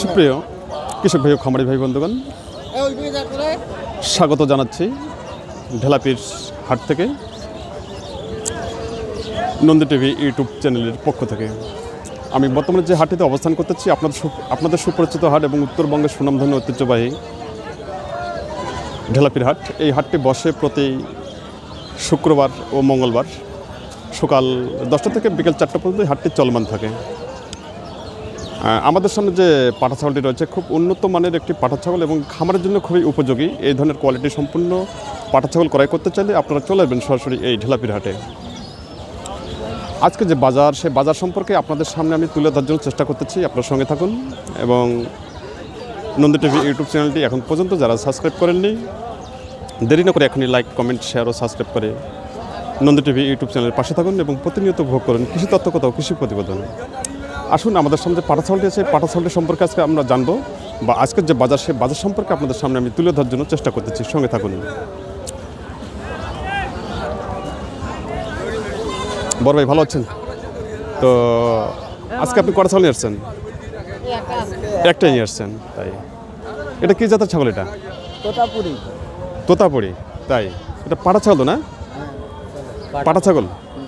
সুপ্রিয় কৃষক ভাই খামারি ভাই বন্ধুগণ, স্বাগত জানাচ্ছি ঢেলাপির হাট থেকে, নন্দী টিভি ইউটিউব চ্যানেলের পক্ষ থেকে। আমি বর্তমানে যে হাটটিতে অবস্থান করতেছি, আপনাদের আপনাদের সুপরিচিত হাট এবং উত্তরবঙ্গের সুনামধন্য ঐতিহ্যবাহী ঢেলাপির হাট। এই হাটটি বসে প্রতি শুক্রবার ও মঙ্গলবার সকাল দশটা থেকে বিকেল চারটা পর্যন্ত হাটটি চলমান থাকে। আমাদের সামনে যে পাঠা ছাগলটি রয়েছে, খুব উন্নত মানের একটি পাঠা ছাগল এবং খামারের জন্য খুবই উপযোগী। এই ধরনের কোয়ালিটি সম্পূর্ণ পাঠা ছাগল ক্রয় করতে চাইলে আপনারা চলে আসবেন সরাসরি এই ঢেলাপির হাটে। আজকে যে বাজার সেই বাজার সম্পর্কে আপনাদের সামনে আমি তুলে ধরার জন্য চেষ্টা করতেছি। আপনার সঙ্গে থাকুন এবং নন্দী টিভি ইউটিউব চ্যানেলটি এখন পর্যন্ত যারা সাবস্ক্রাইব করেননি, দেরি না করে এখনই লাইক, কমেন্ট শেয়ার ও সাবস্ক্রাইব করে নন্দী টিভি ইউটিউব চ্যানেলের পাশে থাকুন এবং প্রতিনিয়ত ভোগ করুন কৃষি তথ্য কোথাও কৃষি প্রতিবেদন। আসুন আমাদের সামনে যে পাটা চাউলটি আছে। পাটা চাউলটি সম্পর্কে আজকে আমরা জানব বা আজকের যে বাজার সে বাজার সম্পর্কে আপনাদের সামনে আমি তুলে ধরার জন্য চেষ্টা করতেছি। সঙ্গে থাকুন। বড় ভাই ভালো আছেন? তো আজকে আপনি কটা ছাগল নিয়ে আসছেন? একটাই নিয়ে আসছেন তাই। এটা কি জাতের ছাগল এটা? তোতাপুরি। তোতাপুরি তাই। এটা পাটা ছাগল না? পাটা ছাগল?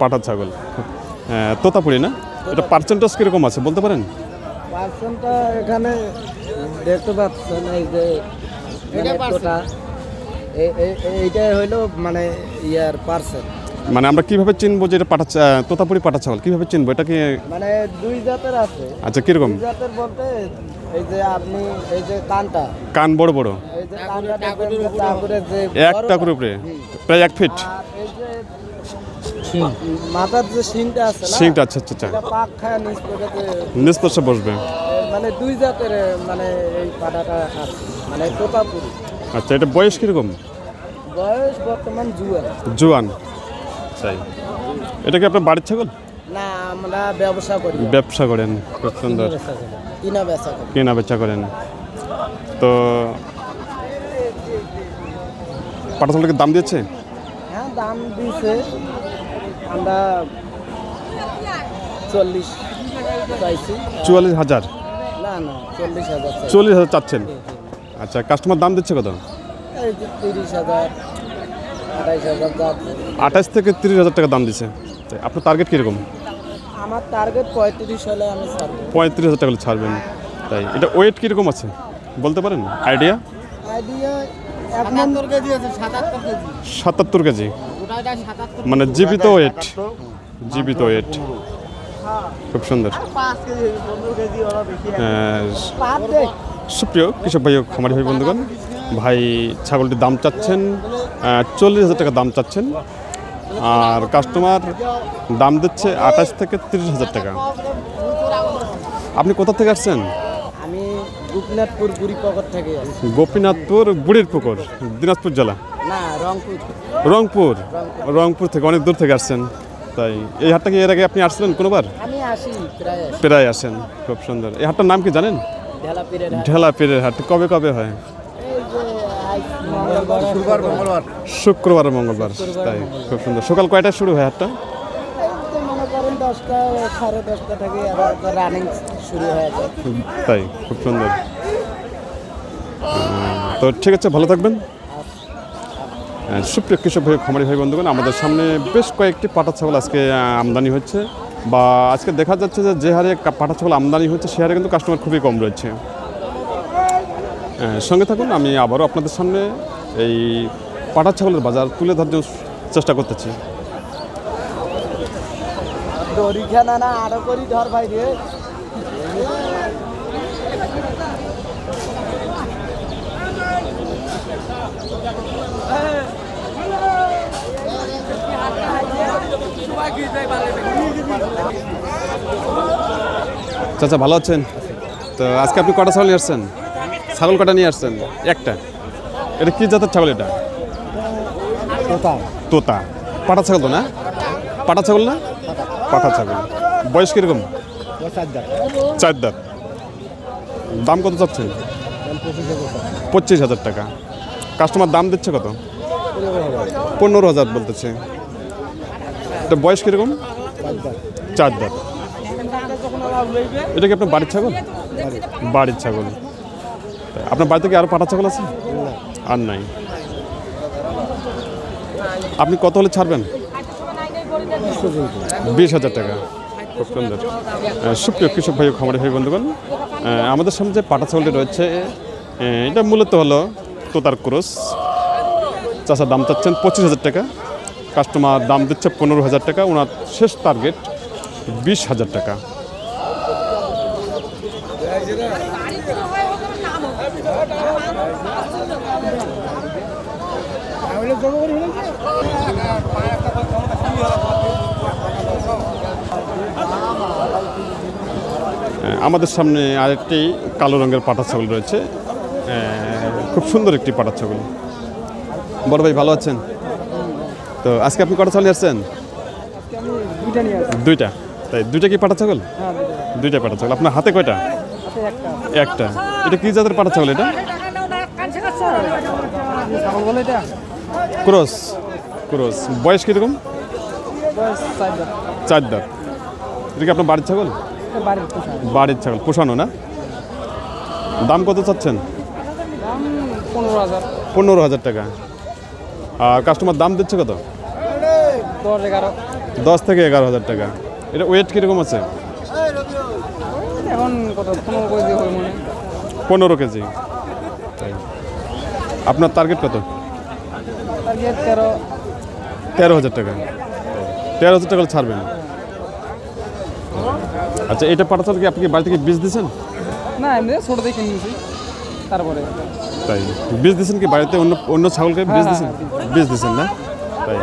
পাটা ছাগল। হ্যাঁ তোতাপুরি না? এটা পার্সেন্টেজ কীরকম আছে বলতে পারেন? পার্সেন্টটা এখানে দেখতে পাচ্ছেন এই যে মানে এইটাই হইল মানে ইয়ার পার্সেন্ট মানে আমরা কীভাবে চিনবো যে এটা পাটা তোতাপুরি পাটা ছাগল কীভাবে চিনবো? এটা কি মানে দুই জাতের আছে। আচ্ছা কীরকম? দুই জাতের বলতে এই যে আপনি এই যে কানটা। কান বড় বড়? এই যে কানটা দেখবেন যে চাকুরের যে এক বড়টা, উপরে। প্রায় এক ফিট আর এই যে মাথার যে শিংটা আছে না সিংটা আচ্ছা আচ্ছা আচ্ছা। পাক খায় নিচ থেকে যে নিষ্পর্শে বসবে মানে দুই জাতের মানে এই পাটাটা আছে মানে তোতাপুরি। আচ্ছা এটা বয়স কীরকম? বয়স বর্তমান জুয়ার জোয়ান। তাই এটা কি আপনার বাড়ির ছাগল? না আমরা ব্যবসা করি। ব্যবসা করেন খুব সুন্দর। কিনা বেচা করি। কেনা বেচা করেন। তো পাটা ছাগলকে দাম দিয়েছে? হ্যাঁ দাম দিয়েছে। আমরা চল্লিশ চাইছি। চুয়াল্লিশ হাজার? না না চল্লিশ হাজার চল্লিশ হাজার চাচ্ছেন? আচ্ছা কাস্টমার দাম দিচ্ছে কত? তিরিশ হাজার আঠাশ থেকে তিরিশ হাজার টাকা দাম দিচ্ছে তাই আপনার টার্গেট কীরকম? আমার টার্গেট পঁয়ত্রিশ হলে আমি পঁয়ত্রিশ হাজার টাকা ছাড়বেন। তাই এটা ওয়েট কীরকম আছে? বলতে পারেন? আইডিয়া আইডিয়া সাতাত্তর কেজি। সাতাত্তর কেজি। মানে জীবিত ওয়েট জীবিত ওয়েট খুব সুন্দর। দেখ সুপ্রিয় কৃষক ভাই ও খামারি ভাই বন্ধুগণ ভাই ছাগলটির দাম চাচ্ছেন চল্লিশ হাজার টাকা দাম চাচ্ছেন আর কাস্টমার দাম দিচ্ছে আঠাশ থেকে তিরিশ হাজার টাকা। আপনি কোথা থেকে আসছেন? আমি গোপীনাথপুর বুড়ি পকর থেকে গোপীনাথপুর বুড়ির পুকুর দিনাজপুর জেলা। না রংপুর। রংপুর? রংপুর। থেকে অনেক দূর থেকে আসছেন। তাই এই হাটটা কি এর আগে আপনি আসছিলেন কোনোবার? আমি আসি প্রায় প্রায় আসেন খুব সুন্দর। এই হাটটার নাম কি জানেন? ঢেলা পীরের হাট। কবে কবে হয়? এই যে আজ মঙ্গলবার শুক্রবার মঙ্গলবার। আর মঙ্গলবার তাই খুব সুন্দর। সকাল কয়টায় শুরু হয় হাটটা? তাই খুব সুন্দর। তো ঠিক আছে ভালো থাকবেন। সুপ্রিয় কৃষক ভাই, খামারি ভাই, বন্ধুগণ, আমাদের সামনে বেশ কয়েকটি পাটা ছাগল আজকে আমদানি হচ্ছে বা আজকে দেখা যাচ্ছে যে যে হারে পাটা ছাগল আমদানি হচ্ছে, সে হারে কিন্তু কাস্টমার খুবই কম রয়েছে। সঙ্গে থাকুন, আমি আবারও আপনাদের সামনে এই পাটা ছাগলের বাজার তুলে ধরার জন্য চেষ্টা করতেছি। না, আরও করি ধর ভাই রে। চাচা ভালো আছেন? তো আজকে আপনি কটা ছাগল নিয়ে আসছেন? ছাগল কটা নিয়ে আসছেন? একটা। এটা কি জাতের ছাগল এটা? তোতা। পাটা ছাগল তো না? পাটা ছাগল না? পাটা ছাগল। বয়স কীরকম? চার দাঁত। দাম কত চাচ্ছেন পঁচিশ হাজার টাকা। কাস্টমার দাম দিচ্ছে কত? পনেরো হাজার বলতেছে। এটা বয়স কীরকম? চার দাঁত। এটা কি আপনার বাড়ির ছাগল? বাড়ির ছাগল। আপনার বাড়িতে কি আরও পাটা ছাগল আছে? আর নাই। আপনি কত হলে ছাড়বেন? বিশ হাজার টাকা। খুব সুন্দর। সুপ্রিয় কৃষক ভাই খামারি ভাই বন্ধুগণ আমাদের সামনে যে পাটা ছাগলটি রয়েছে এটা মূলত হলো তোতার ক্রোস। চাষার দাম চাচ্ছেন পঁচিশ হাজার টাকা। কাস্টমার দাম দিচ্ছে পনেরো হাজার টাকা, ওনার শেষ টার্গেট বিশ হাজার টাকা। আমাদের সামনে আরেকটি কালো রঙের পাটা ছাগল রয়েছে। খুব সুন্দর একটি পাটা ছাগল। বড় ভাই, ভালো আছেন? তো আজকে আপনি কটা ছাগল আসছেন? দুইটা। তাই দুইটা কি পাটা ছাগল? দুইটা পাটা ছাগল। আপনার হাতে কয়টা? একটা। এটা কি জাতের পাটা ছাগল এটা? ক্রস। ক্রস। বয়স কীরকম? চার দাঁত। এটা কি আপনার বাড়ির ছাগল? বাড়ির ছাগল। পোষানো না? দাম কত চাচ্ছেন? পনেরো হাজার। পনেরো হাজার টাকা। আর কাস্টমার দাম দিচ্ছে কত? দশ থেকে এগারো হাজার টাকা। এটা ওয়েট কীরকম আছে? এখন কত? পনেরো কেজি আপনার টার্গেট কত? তেরো। হাজার টাকা। তেরো হাজার টাকা ছাড়বেন। আচ্ছা এটা পাঠাতে কি আপনি বাড়ি থেকে বীজ দিয়েছেন? না এমনি ছোটো দিয়ে কিনে নিয়েছি। তারপরে। তাই। বীজ দিয়েছেন কি বাড়িতে? অন্য অন্য ছাগলকে বীজ দিয়েছেন বীজ দিয়েছেন না? তাই।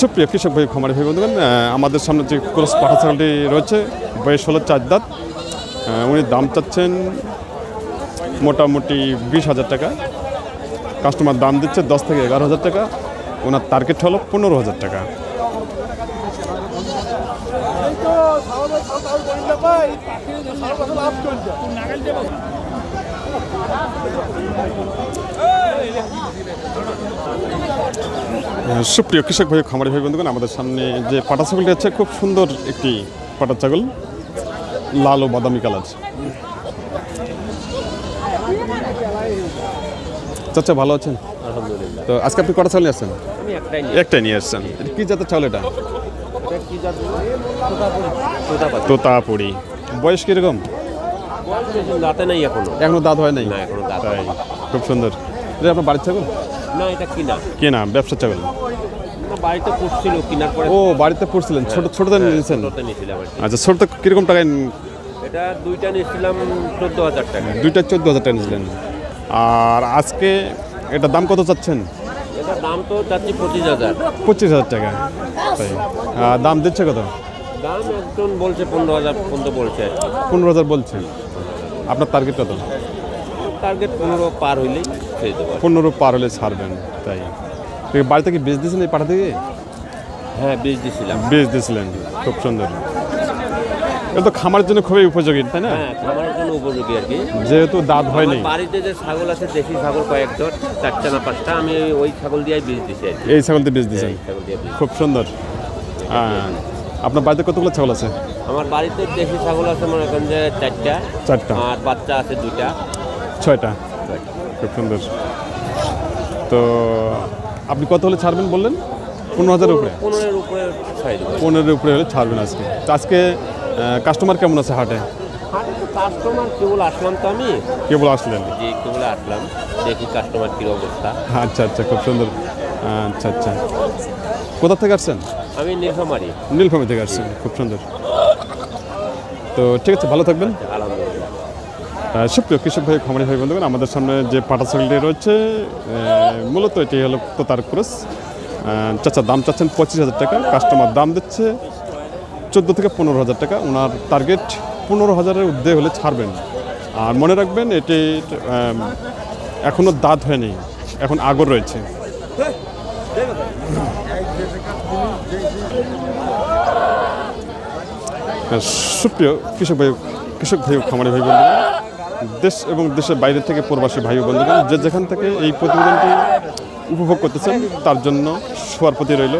সুপ্রিয় কৃষক ভাই খামারি ভাই বন্ধুগণ আমাদের সামনে যে ক্রস পাঠা ছাগলটি রয়েছে বয়স হলো চার দাঁত উনি দাম চাচ্ছেন মোটামুটি বিশ হাজার টাকা। কাস্টমার দাম দিচ্ছে দশ থেকে এগারো হাজার টাকা ওনার টার্গেট হলো পনেরো হাজার টাকা। সুপ্রিয় কৃষক ভাই খামারি ভাই বন্ধুগণ আমাদের সামনে যে পাটা ছাগলটি আছে খুব সুন্দর একটি পাটা ছাগল লাল ও বাদামি কালার। চাচা ভালো আছেন? আলহামদুলিল্লাহ। তো আজকে আপনি কটা ছাগল নিয়ে আসছেন? একটাই নিয়ে আসছেন। কি জাতের ছাগল এটা এটা কি জাত তোতাপাতি তোতাপুরি। বয়স কীরকম? দাঁতে নাই এখনও। এখনও দাঁত হয় নাই? না এখনও দাঁত খুব সুন্দর। এটা আপনার বাড়ির ছাগল? না এটা কিনা। কে না ব্যবসা ছাগল? না, বাড়িতে পুষছিল কিনার পরে ও বাড়িতে পড়ছিলেন ছোট ছোটদের নিয়েছেন? আর আচ্ছা ছোটতে কীরকম টাকায় এটা দুইটা নিয়েছিলাম চোদ্দ হাজার টাকা। দুইটা চোদ্দ হাজার টাকা নিয়েছিলেন। আর আজকে এটা দাম কত চাচ্ছেন? দাম তো চাচ্ছি পঁচিশ হাজার। পঁচিশ হাজার টাকা। তাই। দাম দিচ্ছে কত? দাম একজন বলছে পনেরো হাজার পর্যন্ত বলছে। পনেরো হাজার বলছেন আপনার টার্গেট কত? টার্গেট পনেরো পার হইলেই ছেড়ে দেবো পনেরো পার হলে ছাড়বেন তাই। তুই বাড়িতে কি বেচ দিয়েছেন এই পাঠা থেকে হ্যাঁ বীজ দিছিলাম। বেচ দিয়েছিলেন খুব সুন্দর। এটা তো খামারের জন্য খুবই উপযোগী তাই না? হ্যাঁ খামারের জন্য উপযোগী আর কি। যেহেতু দাঁত হয়নি বাড়িতে যে ছাগল আছে দেশি ছাগল কয়েকজন চারটা না পাঁচটা আমি ওই ছাগল দিয়েই বীজ দিছি এই ছাগল দিয়ে বীজ খুব সুন্দর। হ্যাঁ আপনার বাড়িতে কতগুলো ছাগল আছে? আমার বাড়িতে দেশি ছাগল আছে মনে করেন যে চারটা। চারটা। আর বাচ্চা আছে দুটা ছয়টা। খুব সুন্দর। তো আপনি কত হলে ছাড়বেন বললেন? পনেরো হাজারের উপরে? পনেরোর উপরে পনেরোর উপরে হলে ছাড়বেন আজকে। আজকে কাস্টমার কেমন আছে হাটে? কাস্টমার কেবল আসলাম তো আমি। কেবল আসলেন? যে কেবল আসলাম। দেখি কাস্টমার কী অবস্থা। আচ্ছা আচ্ছা খুব সুন্দর। আচ্ছা আচ্ছা। কোথা থেকে আসছেন? আমি নীলফামারি। নীলফামি থেকে আসছেন খুব সুন্দর। তো ঠিক আছে ভালো থাকবেন। আলহামদুলিল্লাহ। সুপ্রিয় কৃষক ভাই খামারি ভাই বন্ধুগণ আমাদের সামনে যে পাটা ছাগলটি রয়েছে মূলত এটি হলো তোতার ক্রস। চাচা দাম চাচ্ছেন পঁচিশ হাজার টাকা কাস্টমার দাম দিচ্ছে চোদ্দ থেকে পনেরো হাজার টাকা। ওনার টার্গেট পনেরো হাজারের ঊর্ধ্বে হলে ছাড়বেন। আর মনে রাখবেন এটি আহ, এখনও দাঁত হয়নি এখন আগর রয়েছে। সুপ্রিয় কৃষক ভাই কৃষক ভাই খামারি ভাই বন্ধুগণ দেশ এবং দেশের বাইরে থেকে প্রবাসী ভাই বন্ধুগণ যে যেখান থেকে এই প্রতিবেদনটি উপভোগ করতেছেন তার জন্য সবার প্রতি রইল।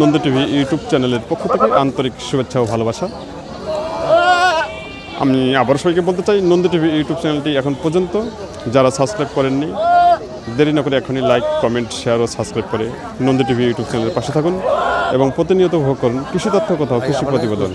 নন্দ টিভি ইউটিউব চ্যানেলের পক্ষ থেকে আন্তরিক শুভেচ্ছা ও ভালোবাসা। আমি আবার সবাইকে বলতে চাই, নন্দ টিভি ইউটিউব চ্যানেলটি এখন পর্যন্ত যারা সাবস্ক্রাইব করেননি, দেরি না করে এখনই লাইক, কমেন্ট, শেয়ার ও সাবস্ক্রাইব করে নন্দ টিভি ইউটিউব চ্যানেলের পাশে থাকুন এবং প্রতিনিয়ত উপভোগ করুন কৃষি তথ্য কোথাও কৃষি প্রতিবেদন।